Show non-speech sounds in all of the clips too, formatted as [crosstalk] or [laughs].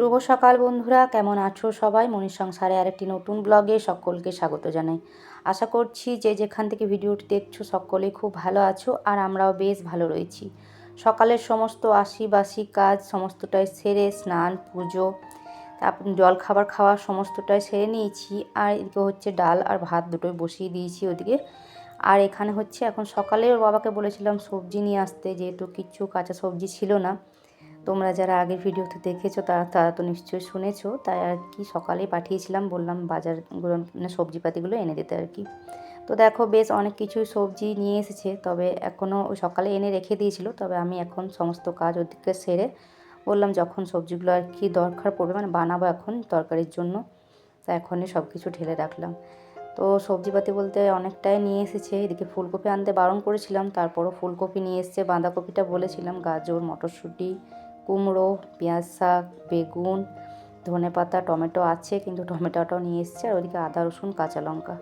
শুভ সকাল বন্ধুরা, কেমন আছো সবাই? মনির সংসারে আরেকটি নতুন ব্লগে সকলকে স্বাগত জানাই। আশা করছি যে যেখান থেকে ভিডিওটি দেখছ সকলেই খুব ভালো আছো আর আমরাও বেশ ভালো রয়েছি। সকালের সমস্ত আশি বাসি কাজ সমস্তটাই সেরে স্নান, পুজো তারপর জল খাবার খাওয়া সমস্তটাই সেরে নিয়েছি। আর এদিকে হচ্ছে ডাল আর ভাত দুটোই বসিয়ে দিয়েছি ওদিকে। আর এখানে হচ্ছে এখন সকালে ওর বাবাকে বলেছিলাম সবজি নিয়ে আসতে, যেহেতু কিছু কাঁচা সবজি ছিল না। তোমরা যারা আগের ভিডিওতে দেখেছ, তারা তারা তো নিশ্চয়ই শুনেছো। তাই আর কি সকালে পাঠিয়েছিলাম, বললাম বাজারগুলো মানে সবজিপাতিগুলো এনে দিতে আর কি। তো দেখো, বেশ অনেক কিছুই সবজি নিয়ে এসেছে, তবে এখনও সকালে এনে রেখে দিয়েছিল, তবে আমি এখন সমস্ত কাজ ওদিকে সেরে বললাম যখন সবজিগুলো আর কি দরকার পড়বে মানে বানাবো এখন তরকারির জন্য। তা এখনই সব কিছু ঢেলে রাখলাম। তো সবজিপাতি বলতে অনেকটাই নিয়ে এসেছে, এদিকে ফুলকপি আনতে বারণ করেছিলাম, তারপরও ফুলকপি নিয়ে এসছে, বাঁধাকপিটা বলেছিলাম, গাজর, মটরশুঁটি কুমড়ো, পেঁয়াজ শাক, বেগুন, ধনে পাতা, টমেটো আছে কিন্তু টমেটোটাও নিয়ে এসেছে আর ওদিকে আদা, রসুন, কাঁচা লঙ্কা।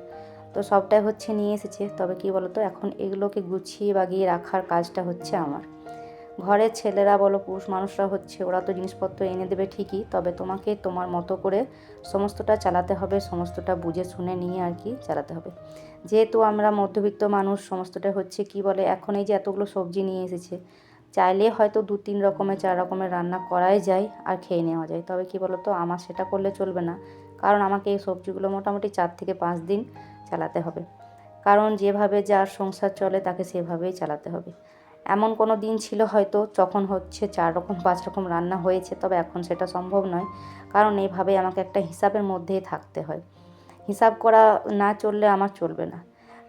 তো সবটাই হচ্ছে নিয়ে এসেছে। তবে কি বলতো, এখন এগুলোকে গুছিয়ে বাগিয়ে রাখার কাজটা হচ্ছে আমার। ঘরের ছেলেরা বলো, পুরুষ মানুষরা হচ্ছে, ওরা তো জিনিসপত্র এনে দেবে ঠিকই, তবে তোমাকে তোমার মতো করে সমস্তটা চালাতে হবে, সমস্তটা বুঝে শুনে নিয়ে আর কি চালাতে হবে। যেহেতু আমরা মধ্যবিত্ত মানুষ, সমস্তটা হচ্ছে কি বলে, এখন এই যে এতগুলো সবজি নিয়ে এসেছে চাইলে হয়তো দু তিন রকমের, চার রকমের রান্না করাই যায় আর খেয়ে নেওয়া যায়। তবে কি বলতো, আমার সেটা করলে চলবে না। কারণ আমাকে এই সবজিগুলো মোটামুটি চার থেকে পাঁচ দিন চালাতে হবে। কারণ যেভাবে যার সংসার চলে তাকে সেভাবেই চালাতে হবে। এমন কোনো দিন ছিল হয়তো যখন হচ্ছে চার রকম, পাঁচ রকম রান্না হয়েছে, তবে এখন সেটা সম্ভব নয়। কারণ এইভাবে আমাকে একটা হিসাবের মধ্যেই থাকতে হয়। হিসাব করা না চললে আমার চলবে না।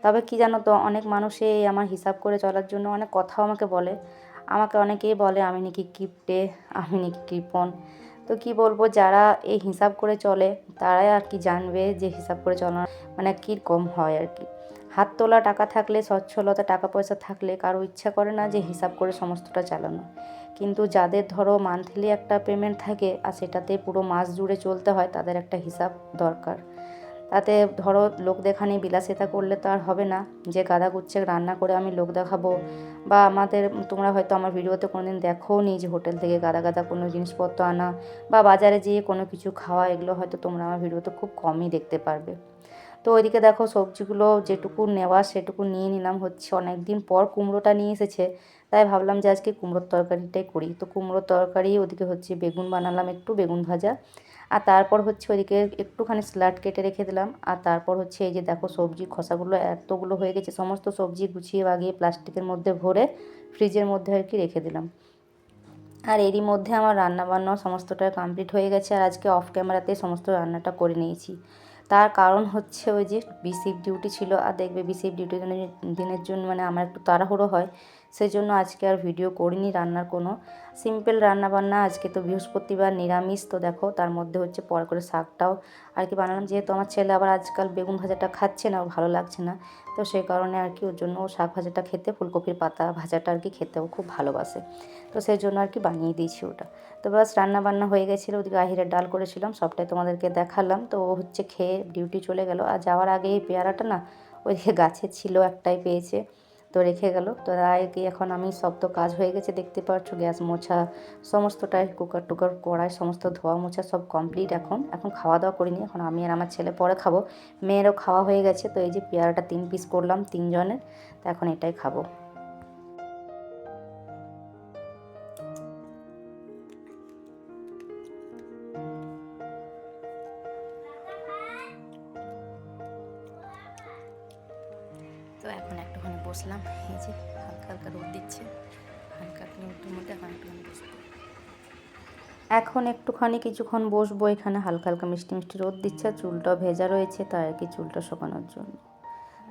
তবে কি জানো তো, অনেক মানুষে আমার হিসাব করে চলার জন্য অনেক কথাও আমাকে বলে। আমাকে অনেকেই বলে, আমি নাকি কিপটে, আমি নাকি কৃপণ। তো কি বলব, যারা এই হিসাব করে চলে, তারাই আর কি জানবে যে হিসাব করে চলানো মানে কীরকম হয় আর কি। হাত তোলা টাকা থাকলে, সচ্ছলতা টাকা পয়সা থাকলে কারও ইচ্ছা করে না যে হিসাব করে সমস্তটা চালানো। কিন্তু যাদের ধরো মান্থলি একটা পেমেন্ট থাকে, আর সেটাতে পুরো মাস জুড়ে চলতে হয়, তাদের একটা হিসাব দরকার। তাতে ধরো লোক দেখানি বিলাসিতা করলে তো আর হবে না। যে গাদা গুচ্ছে রান্না করে আমি লোক দেখাবো। বা আমাদের, তোমরা হয়তো আমার ভিডিওতে কোনো দিন দেখো নি যে হোটেল থেকে গাদা গাদা কোনো জিনিসপত্র আনা বা বাজারে যেয়ে কোনো কিছু খাওয়া, এগুলো হয়তো তোমরা আমার ভিডিওতে খুব কমই দেখতে পারবে। তো ওইদিকে দেখো সবজিগুলো যেটুকু নেওয়া সেটুকু নিয়ে নিলাম। হচ্ছে অনেক দিন পর কুমড়োটা নিয়ে এসেছে। তাই ভাবলাম যে আজকে কুমড়োর তরকারিটাই করি। তো কুমড়োর তরকারি, ওদিকে হচ্ছে বেগুন বানালাম একটু, বেগুন ভাজা। আর তারপর হচ্ছে ওইদিকে একটুখানি স্যালাড কেটে রেখে দিলাম। আর তারপর হচ্ছে এই যে দেখো সবজি খোসাগুলো এতগুলো হয়ে গেছে, সমস্ত সবজি গুছিয়ে বাগিয়ে প্লাস্টিকের মধ্যে ভরে ফ্রিজের মধ্যে আর কি রেখে দিলাম। আর এরই মধ্যে আমার রান্না বান্না সমস্তটা কমপ্লিট হয়ে গেছে। আর আজকে অফ ক্যামেরাতে সমস্ত রান্নাটা করে নিয়েছি। তার কারণ হচ্ছে ওই যে বিসিপ ডিউটি ছিল। আর দেখবে বিসিপ ডিউটির দিনের জন্য মানে আমার একটু তাড়াহুড়ো হয়। সেই জন্য আজকে আর ভিডিও করিনি রান্নার কোনো। সিম্পল রান্না বান্না আজকে তো বৃহস্পতিবার নিরামিষ, তো দেখো তার মধ্যে হচ্ছে পর করে শাকটাও। আর কি বানালাম, যেহেতু আমার ছেলে আবার আজকাল বেগুন ভাজাটা খাচ্ছে না ভালো লাগছে না, তো সেই কারণে আর কি ওর জন্য শাক ভাজাটা খেতে, ফুলকপির পাতা ভাজাটা আর কি খেতেও খুব ভালোবাসে। তো সেই জন্য আর কি বানিয়ে দিয়েছি ওটা। তো বাস রান্না বান্না হয়ে গেছিল, ওদিকে আহিরের ডাল করেছিলাম, সবটাই তোমাদেরকে দেখালাম। তো ও হচ্ছে খেয়ে ডিউটি চলে গেল। আর যাওয়ার আগে এই পেয়ারাটা না ওইদিকে গাছে ছিল একটাই পেয়েছে। তো রেখে গেল। তো তাই এখন আমি সব তো কাজ হয়ে গেছে, দেখতে পাচ্ছ? গ্যাস মোছা সমস্তটাই কুকার টুকার কড়াই, সমস্ত ধোয়া মোছা সব কমপ্লিট এখন। এখন খাওয়া দাওয়া করিনি, এখন আমি আর আমার ছেলে পরে খাব। মেয়েরও খাওয়া হয়ে গেছে, তো এই যে পেয়ারাটা তিন পিস করলাম তিনজনের, তো এখন এটাই খাব। এখন একটুখানি কিছুক্ষণ বসবো, এখানে হালকা হালকা মিষ্টি মিষ্টি রোদ দিচ্ছে চুলটা ভেজা রয়েছে, তাই আর কি চুলটা শোকানোর জন্য।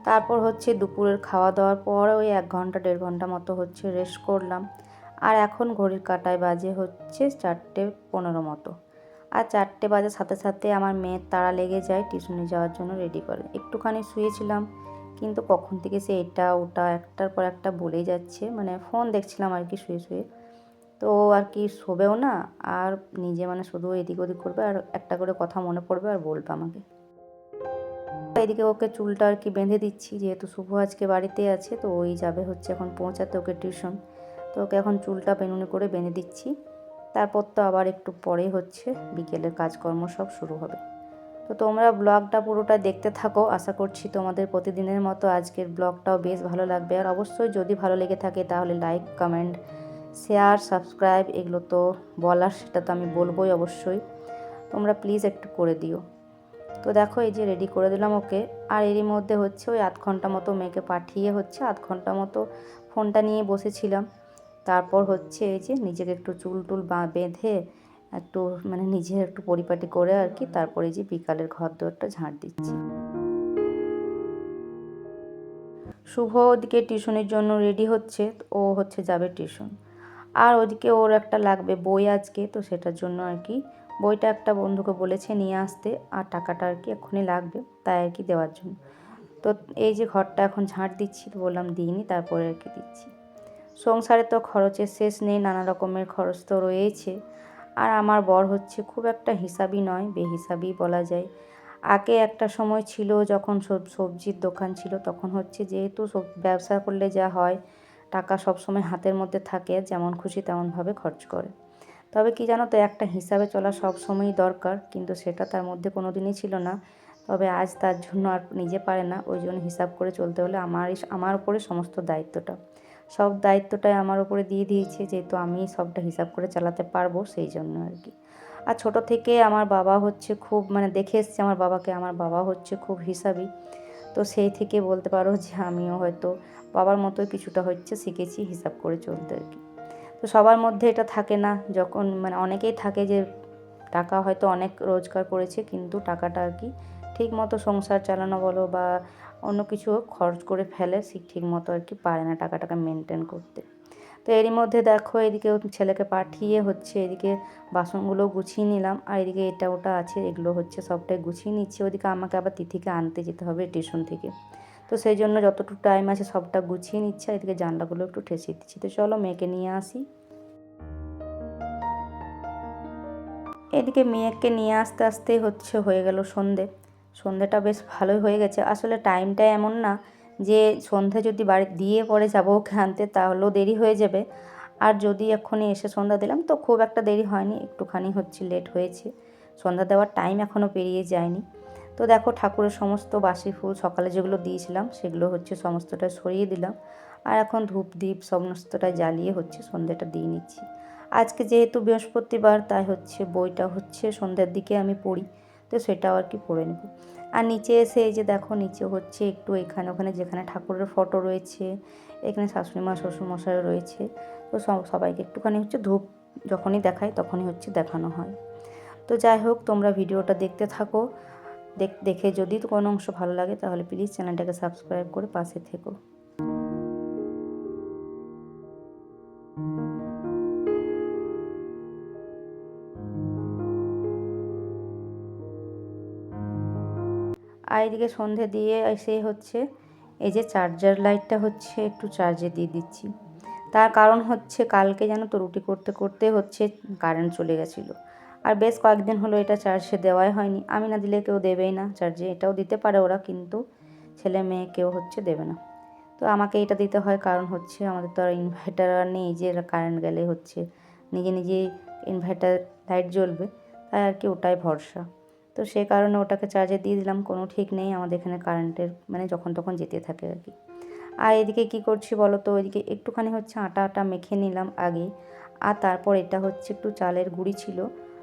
তারপর হচ্ছে দুপুরের খাওয়া দাওয়ার পর ওই এক ঘণ্টা, দেড় ঘণ্টা মতো হচ্ছে রেস্ট করলাম। আর এখন ঘড়ির কাটায় বাজে হচ্ছে চারটে পনেরো মতো। আর চারটে বাজার সাথে সাথে আমার মেয়ের তাড়া লেগে যায়, টিউশনে যাওয়ার জন্য রেডি করে। একটুখানি শুয়েছিলাম, কিন্তু কখন থেকে সে এটা ওটা একটার পর একটা বলেই যাচ্ছে মানে ফোন দেখছিলাম আর কি শুয়ে শুয়ে। তো আর কি শোবেও না, আর নিজে মানে শুধু এদিক ওদিক করবে আর একটা করে কথা মনে পড়বে আর বলবে আমাকে। এদিকে ওকে চুলটা আর কি বেঁধে দিচ্ছি, যেহেতু শুভ আজকে বাড়িতে আছে, তো ওই যাবে হচ্ছে এখন পৌঁছাতে ওকে টিউশন। তো ওকে এখন চুলটা বেনুনি করে বেঁধে দিচ্ছি। তারপর তো আবার একটু পরেই হচ্ছে বিকেলের কাজকর্ম সব শুরু হবে। তো তোমরা ব্লগটা পুরোটা দেখতে থাকো, আশা করছি তোমাদের প্রতিদিনের মতো আজকের ব্লগটাও বেশ ভালো লাগবে। আর অবশ্যই যদি ভালো লেগে থাকে তাহলে লাইক কমেন্ট শেয়ার, সাবস্ক্রাইব, এগুলো তো বলার, সেটা তো আমি বলবোই অবশ্যই। তোমরা প্লিজ একটু করে দিও। তো দেখো, এই যে রেডি করে দিলাম ওকে। আর এরই মধ্যে হচ্ছে ওই আধ ঘণ্টা মতো মেয়েকে পাঠিয়ে হচ্ছে আধ ঘণ্টা মতো ফোনটা নিয়ে বসেছিলাম। তারপর হচ্ছে এই যে নিজেকে একটু চুল টুল বা বেঁধে একটু মানে নিজে একটু পরিপাটি করে আর কি, তারপরে যে বিকালের ঘর দোরটা ঝাঁট দিচ্ছি। শুভ ওদিকে টিউশনের জন্য রেডি হচ্ছে, ও হচ্ছে যাবে টিউশন আর ওদিকে ওর একটা লাগবে বই আজকে, তো সেটার জন্য আর কি। বইটা একটা বন্ধুকে বলেছে নিয়ে আসতে, আর টাকাটা আর কি এক্ষুনি লাগবে, তাই আর কি দেওয়ার জন্য। তো এই যে ঘরটা এখন ঝাঁট দিচ্ছি, তো বললাম দিইনি, তারপরে আর কি দিচ্ছি। সংসারে তো খরচের শেষ নেই, নানা রকমের খরচ তো রয়েছে। আর আমার বর হচ্ছে খুব একটা হিসাবই নয় বেহিসাবই বলা যায়। আগে একটা সময় ছিল যখন সব সবজির দোকান ছিল, তখন হচ্ছে যেহেতু ব্যবসা করলে যা হয় টাকা সব সময় হাতের মধ্যে থাকে, যেমন খুশি তেমনভাবে খরচ করে। তবে কি জানো তো, একটা হিসাবে চলা সব সময়ই দরকার, কিন্তু সেটা তার মধ্যে কোনো দিনই ছিল না। তবে আজ তার জন্য আর নিজে পারে না, ওই জন্য হিসাব করে চলতে হলে আমার আমার উপরে সমস্ত দায়িত্বটা। সব দায়িত্বটাই আমার উপরে দিয়ে দিয়েছে, যেহেতু আমি সবটা হিসাব করে চালাতে পারব সেই জন্য আর কি। আর ছোট থেকে আমার বাবা হচ্ছে খুব মানে দেখে এসছে আমার বাবাকে, আমার বাবা হচ্ছে খুব হিসাবই তো সেই থেকে বলতে পারো যে আমিও হয়তো বাবার মতোই কিছুটা হচ্ছে শিখেছি হিসাব করে চলতে আর কি। তো সবার মধ্যে এটা থাকে না, যখন মানে অনেকেই থাকে যে টাকা হয়তো অনেক রোজগার করেছে কিন্তু টাকাটা আর কি ঠিক মতো সংসার চালানো বলো বা অন্য কিছু খরচ করে ফেলে ঠিক মতো আর কি পারে না টাকাটাকে মেনটেন করতে। তো এরই মধ্যে দেখো এদিকে ছেলেকে পাঠিয়ে হচ্ছে এদিকে বাসনগুলো গুছিয়ে নিলাম। আর এদিকে এটা ওটা আছে, এগুলো হচ্ছে সবটাই গুছিয়ে নিচ্ছি। ওদিকে আমাকে আবার তিথিকে আনতে যেতে হবে টিউশন থেকে। তো সেই জন্য যতটুকু টাইম আছে সবটা গুছিয়ে নিচ্ছে আর এদিকে জানলাগুলো একটু ঠেসে দিচ্ছি। তো চলো মেয়েকে নিয়ে আসি। এদিকে মেয়েকে নিয়ে আসতে আসতে হচ্ছে হয়ে গেল সন্ধে। সন্ধেটা বেশ ভালোই হয়ে গেছে। আসলে টাইমটা এমন না যে সন্ধে যদি বাড়ি, দিয়ে পরে যাব ওকে আনতে, তাহলেও দেরি হয়ে যাবে। আর যদি এক্ষুনি এসে সন্ধ্যা দিলাম, তো খুব একটা দেরি হয়নি, একটুখানি হচ্ছে লেট হয়েছে। সন্ধ্যা দেওয়ার টাইম এখনও পেরিয়ে যায়নি। তো দেখো ঠাকুরের সমস্ত বাসি ফুল সকালে যেগুলো দিয়েছিলাম, সেগুলো হচ্ছে সমস্তটা সরিয়ে দিলাম। আর এখন ধূপ দ্বীপ সমস্তটা জ্বালিয়ে হচ্ছে সন্ধ্যাটা দিয়ে নিচ্ছি। আজকে যেহেতু বৃহস্পতিবার, তাই হচ্ছে বইটা হচ্ছে সন্ধ্যার দিকে আমি পড়ি। তো সেটাও আর কি পড়ে নেব। আর নিচে এসে এই যে দেখো, নিচে হচ্ছে একটু এখানে ওখানে যেখানে ঠাকুরের ফটো রয়েছে, এখানে শাশুড়ি মা শ্বশুরমশাইও রয়েছে। তো সবাইকে একটুখানি হচ্ছে ধূপ যখনই দেখায় তখনই হচ্ছে দেখানো হয়। তো যাই হোক, তোমরা ভিডিওটা দেখতে থাকো। দেখে যদি কোনো অংশ ভালো লাগে তাহলে প্লিজ চ্যানেলটাকে সাবস্ক্রাইব করে পাশে থেকো। আর এদিকে সন্ধে দিয়ে এসে হচ্ছে এই যে চার্জার লাইটটা হচ্ছে একটু চার্জে দিয়ে দিচ্ছি। তার কারণ হচ্ছে কালকে যেন তো রুটি করতে করতে হচ্ছে কারেন্ট চলে গেছিল। আর বেশ কয়েকদিন হলো এটা চার্জে দেওয়াই হয়নি। আমি না দিলে কেউ দেবেই না চার্জে এটাও দিতে পারে ওরা কিন্তু ছেলে মেয়ে কেউ হচ্ছে দেবে না। তো আমাকে এটা দিতে হয় কারণ হচ্ছে আমাদের তো আর ইনভার্টার আর নেই যে কারেন্ট গেলে হচ্ছে নিজে নিজেই ইনভার্টার লাইট জ্বলবে। তাই আর কি ওটাই ভরসা। তো সে কারণে ওটাকে চার্জে দিয়ে দিলাম, কোনো ঠিক নেই, আমাদের এখানে কারেন্টের মানে যখন তখন যেতে থাকে আর কি। আর এদিকে কি করছি বলো তো, ওইদিকে একটুখানি হচ্ছে আটা আটা মেখে নিলাম আগে, আর তারপর এটা হচ্ছে একটু চালের গুঁড়ি ছিল।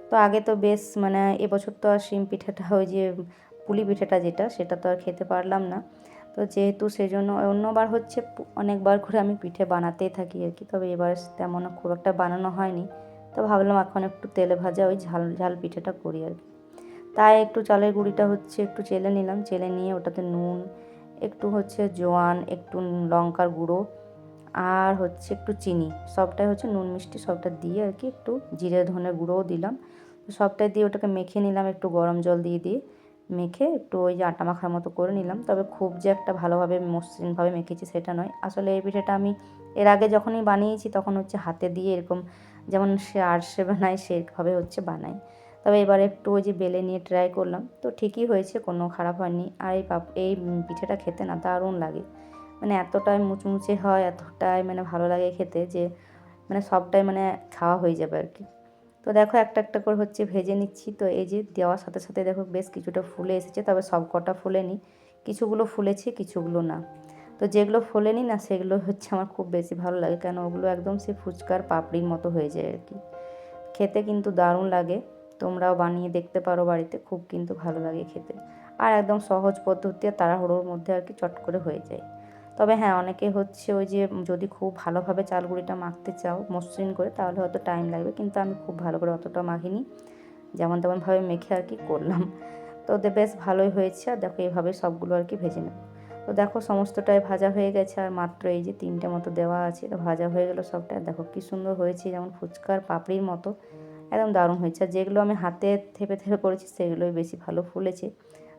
তো আগে তো বেশ মানে এবছর তো আর শিম পিঠাটা, ওই যে পুলি পিঠাটা যেটা, সেটা তো আর খেতে পারলাম না। তো যেহেতু সেই জন্য অন্যবার হচ্ছে অনেকবার করে আমি পিঠে বানাতেই থাকি আর কি, তবে এবার তেমন খুব একটা বানানো হয়নি। তো ভাবলাম এখন একটু তেলে ভাজা ওই ঝাল ঝাল পিঠেটা করি আর কি। তাই একটু চালের গুঁড়িটা হচ্ছে একটু চেলে নিলাম। চেলে নিয়ে ওটাতে নুন, একটু হচ্ছে জোয়ান, একটু লঙ্কার গুঁড়ো আর হচ্ছে একটু চিনি। সবটাই হচ্ছে নুন মিষ্টি সবটা দিয়ে আর কি একটু জিরে ধনের গুঁড়োও দিলাম। সবটাই দিয়ে ওটাকে মেখে নিলাম একটু গরম জল দিয়ে দিয়ে। মেখে একটু ওই যে আটা মাখার মতো করে নিলাম। তবে খুব যে একটা ভালোভাবে মসৃণভাবে মেখেছি সেটা নয়। আসলে এই পিঠেটা আমি এর আগে যখনই বানিয়েছি তখন হচ্ছে হাতে দিয়ে এরকম যেমন সে আর্টসে বানায় সেভাবে হচ্ছে বানাই। তবে এবার একটু ওই যে বেলে নিয়ে ট্রাই করলাম। তো ঠিকই হয়েছে, কোনো খারাপ হয়নি। আর এই পাপ, এই পিঠেটা খেতে না দারুণ লাগে। মানে এতটাই মুচমুচে হয়, এতটাই মানে ভালো লাগে খেতে যে মানে সবটাই মানে খাওয়া হয়ে যাবে আর কি। তো দেখো একটা একটা করে হচ্ছে ভেজে নিচ্ছি। তো এই যে দেওয়ার সাথে সাথে দেখো বেশ কিছুটা ফুলে এসেছে, তবে সব কটা ফুলেনি কিছুগুলো ফুলেছে, কিছুগুলো না। তো যেগুলো ফোলেনি না সেগুলো হচ্ছে আমার খুব বেশি ভালো লাগে। কেন ওগুলো একদম সে ফুচকার পাপড়ির মতো হয়ে যায় আর কি। খেতে কিন্তু দারুণ লাগে। তোমরাও বানিয়ে দেখতে পারো বাড়িতে, খুব কিন্তু ভালো লাগে খেতে। আর একদম সহজ পদ্ধতি তাড়াহুড়োর মধ্যে আর কি চট করে হয়ে যায়। তবে হ্যাঁ অনেকে হচ্ছে ওই যে যদি খুব ভালোভাবে চালগুড়িটা মাখতে চাও, মসৃণ করে, তাহলে হয়তো টাইম লাগবে। কিন্তু আমি খুব ভালো করে অতটা মাখিনি। যেমন তেমনভাবে মেখে আর কি করলাম। তো বেশ ভালোই হয়েছে। আর দেখো এইভাবে সবগুলো আর কি ভেজে নেব। তো দেখো, সমস্তটাই ভাজা হয়ে গেছে। আর মাত্র এই যে তিনটে মতো দেওয়া আছে তো ভাজা হয়ে গেলো সবটা। দেখো, কী সুন্দর হয়েছে। যেমন ফুচকার পাপড়ির মতো। একদম দারুণ হয়েছে। আর যেগুলো আমি হাতে থেপে থেপে করেছি, সেগুলোই বেশি ভালো ফুলেছে।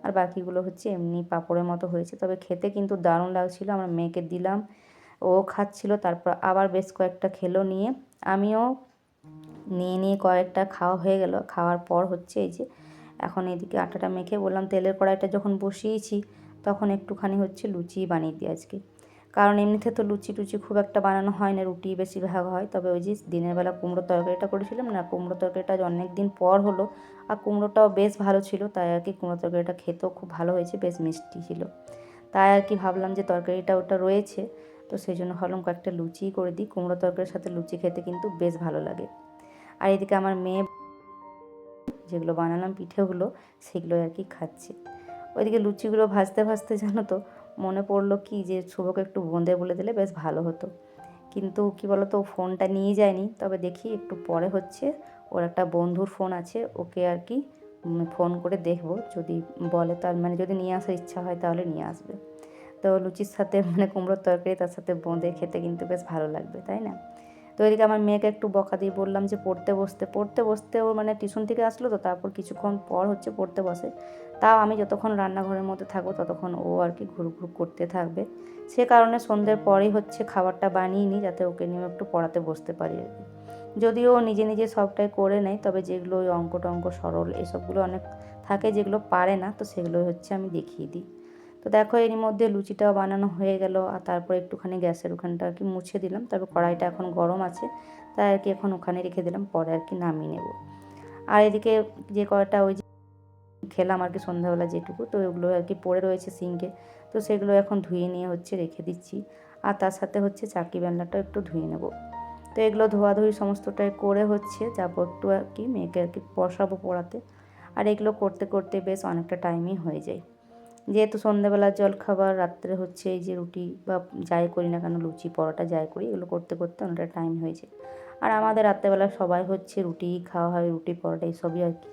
আর বাকিগুলো হচ্ছে এমনি পাঁপড়ের মতো হয়েছে। তবে খেতে কিন্তু দারুণ লাগছিল, আমার মেয়েকে দিলাম। ও খাচ্ছিল, তারপর আবার বেশ কয়েকটা খেলো নিয়ে। আমিও নিয়ে নিয়ে কয়েকটা খাওয়া হয়ে গেল। খাওয়ার পর হচ্ছে এই যে, এখন এদিকে আটাটা মেখে বললাম, তেলের কড়াইটা যখন বসিয়েছি, তখন একটুখানি হচ্ছে লুচি বানিয়ে দিই আজকে। কারণ এমনিতে তো লুচি টুচি খুব একটা বানানো হয় না, রুটি বেশিরভাগ হয়। তবে ওই যে দিনের বেলা কুমড়ো তরকারিটা করেছিলাম না, কুমড়ো তরকারিটা অনেক দিন পর হলো আর কুমড়োটাও বেশ ভালো ছিল, তাই আর কি কুমড়ো তরকারিটা খেতেও খুব ভালো হয়েছে, বেশ মিষ্টি ছিল। তাই আর কি ভাবলাম যে তরকারিটা ওটা রয়েছে, তো সেই জন্য ভাবলাম কয়েকটা লুচি করে দিই। কুমড়ো তরকারির সাথে লুচি খেতে কিন্তু বেশ ভালো লাগে। আর এদিকে আমার মেয়ে যেগুলো বানালাম পিঠেগুলো সেগুলো আর কি খাচ্ছে। ওইদিকে লুচিগুলো ভাজতে ভাজতে জানো তো মনে পড়ল কি যে শুভকে একটু বোঁদে বলে দিলে বেশ ভালো হতো। কিন্তু কি বলতো, ফোনটা নিয়ে যায়নি। তবে দেখি একটু পরে হচ্ছে ওর একটা বন্ধুর ফোন আছে, ওকে আর কি ফোন করে দেখব। যদি বলে তার মানে যদি নিয়ে আসার ইচ্ছা হয় তাহলে নিয়ে আসবে। তো লুচির সাথে মানে কুমড়োর তরকারি তার সাথে বোঁদে খেতে কিন্তু বেশ ভালো লাগবে, তাই না? তো এদিকে আমার মেয়েকে একটু বকা দিয়ে বললাম যে পড়তে বসতে পড়তে বসতে ও মানে টিউশন থেকে আসলো তো তারপর কিছুক্ষণ পর হচ্ছে পড়তে বসে। তাও আমি যতক্ষণ রান্নাঘরের মধ্যে থাকব ততক্ষণ ও আর কি ঘুর ঘুর করতে থাকবে। সে কারণে সন্ধ্যের পরেই হচ্ছে খাবারটা বানিয়ে নিই যাতে ওকে নিয়ে একটু পড়াতে বসতে পারি আর কি। যদিও নিজে নিজে সবটাই করে নেয়, তবে যেগুলো ওই অঙ্ক টঙ্ক সরল এসবগুলো অনেক থাকে যেগুলো পারে না, তো সেগুলো হচ্ছে আমি দেখিয়ে দিই। তো দেখো এরই মধ্যে লুচিটাও বানানো হয়ে গেল, আর তারপর একটুখানি গ্যাসের ওখানটা আর কি মুছে দিলাম। তবে কড়াইটা এখন গরম আছে, তাই আর কি এখন ওখানে রেখে দিলাম, পরে আর কি নামিয়ে নেব। আর এদিকে যে কয়টা ওই খেলাম আর কি সন্ধ্যাবেলা যেটুকু, তো ওগুলো আর কি পড়ে রয়েছে সিঙ্কে, তো সেগুলো এখন ধুয়ে নিয়ে হচ্ছে রেখে দিচ্ছি। আর তার সাথে হচ্ছে চাকি বেলনাটাও একটু ধুয়ে নেব। তো এগুলো ধোয়াধুয়ি সমস্তটাই করে হচ্ছে, যাব একটু আর কি মেয়েকে আর কি বসাবো পড়াতে। আর এগুলো করতে করতে বেশ অনেকটা টাইমই হয়ে যায়। যেহেতু সন্ধ্যাবেলার জল খাবার রাত্রে হচ্ছে এই যে রুটি বা যাই করি না কেন, লুচি, পরোটা যাই করি, এগুলো করতে করতে অনেকটা টাইম হয়েছে আর আমাদের রাত্রেবেলা সবাই হচ্ছে রুটি খাওয়া হয়, রুটি, পরোটা এইসবই আর কি।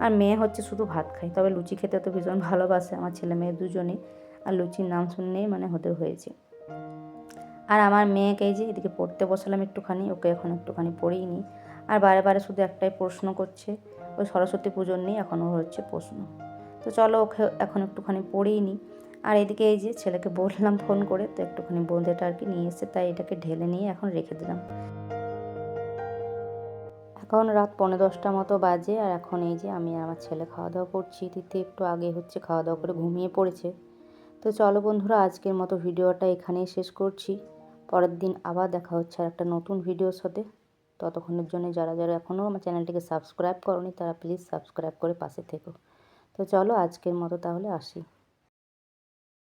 আর মেয়ে হচ্ছে শুধু ভাত খায়, তবে লুচি খেতে তো ভীষণ [laughs] ভালোবাসে আমার ছেলে মেয়ে দুজনেই। আর লুচির নাম শুনলেই মানে হতে হয়েছে। আর আমার মেয়েকে যে এদিকে পড়তে বসালাম একটুখানি, ওকে এখন একটুখানি পড়েই নিই। আর বারে বারে শুধু একটাই প্রশ্ন করছে, ওই সরস্বতী পুজোর নেই এখন ওর হচ্ছে প্রশ্ন। তো চলো ওকে এখন একটুখানি পড়েই নিই। আর এদিকে এই যে ছেলেকে বললাম ফোন করে, তো একটুখানি বোঁদেটা আর কি নিয়ে এসে তাই এটাকে ঢেলে নিয়ে এখন রেখে দিলাম। এখন রাত পনেরো দশটা মতো বাজে আর এখন এই যে আমি আমার ছেলে খাওয়া দাওয়া করছি। তিথি একটু আগে হচ্ছে খাওয়া দাওয়া করে ঘুমিয়ে পড়েছে। তো চলো বন্ধুরা, আজকের মতো ভিডিওটা এখানেই শেষ করছি। পরের দিন আবার দেখা হচ্ছে আর একটা নতুন ভিডিওর সাথে। ততক্ষণের জন্য যারা যারা এখনও আমার চ্যানেলটিকে সাবস্ক্রাইব করনি, তারা প্লিজ সাবস্ক্রাইব করে পাশে থেকো। তো চলো আজকের মতো তাহলে আসি।